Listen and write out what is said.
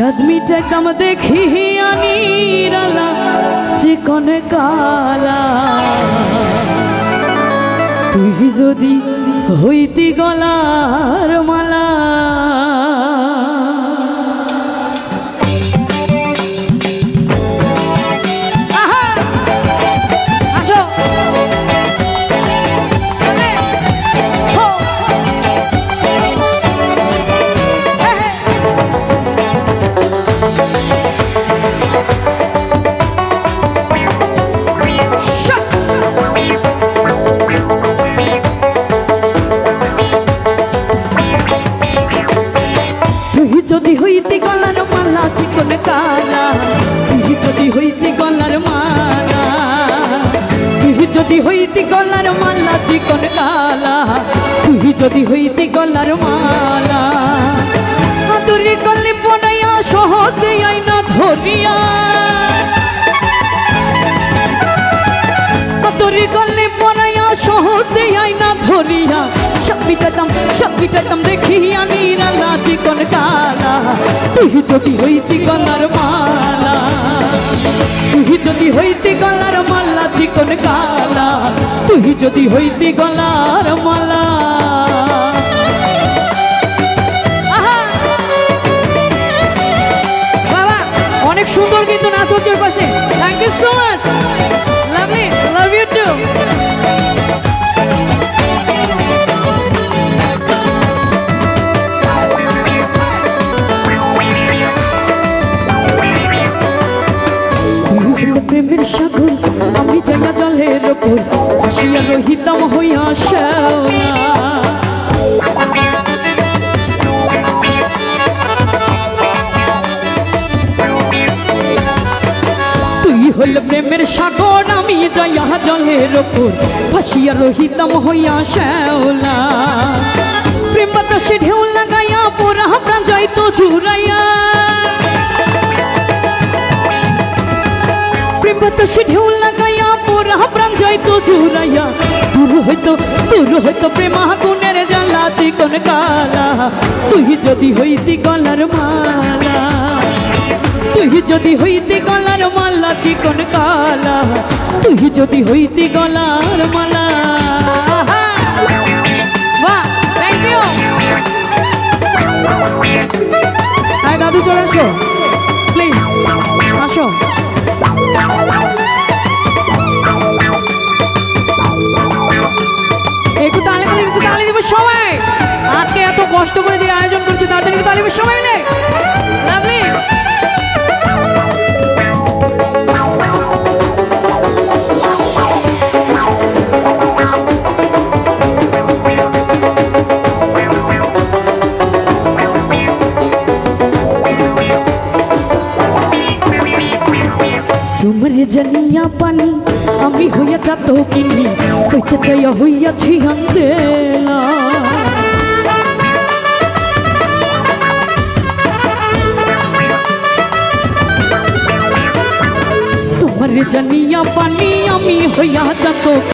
সাদমিটা একদম দেখি আনিরালা চিকন কালা। তুই যদি হইতি গলার মালা যদি হইতে গলার মালা, চিকন কালা, তুই যদি হইতে গলার মালা, তুই যদি হইতে গলার মালা, চিকন কালা, তুই যদি হইতে গলার মালা। আদুরি গলে বনাইয়া সহজে আইনা ধরিয়া তোরে গলে পরাইয়া সহজে আইনা ধরিয়া সবিটাতাম সবিটাতাম দেখিয়া নিরালা চিকন কালা। তুই যদি হইতি গলার মালা। তুই যদি হইতি গলার মালা চিকন কালা। তুই যদি হইতি গলার মালা। অনেক সুন্দর কিন্তু নাচ হচ্ছে ওই পাশে। থ্যাংক ইউ সো মাচ প্রেমের সাগর আমি যাইয়া জলের ওপর আসিয়া রহিতাম হইয়া শ্যাওলা। তুই হল প্রেমের সাগর, আমি যাইয়া জলের ওপর ফাঁসিয়া রহিতাম হইয়া শ্যাওলা। প্রেম বাতাসে ঢেউ লাগাইয়া পোরা প্রাণ যাইতো জুড়াইয়া। দূর হইতো দূর হইতো প্রেমা গুণের জ্বালা চিকন কালা। তুই যদি হইতি গলার মালা, তুই যদি হইতি গলার মালা চিকন কালা। তুই যদি হইতি গলার মালা। দিব সবাই আজকে এত কষ্ট করে দিয়ে আয়োজন করছে, তার জন্য একটু তালে দিব সবাই লাভলি তোমারে জানিয়া পানি আমি হইয়া চাত কিনি হইতে চাইয়া হইয়াছি আন্দেলা তোমারে জানিয়া পানি আমি হইয়া চাত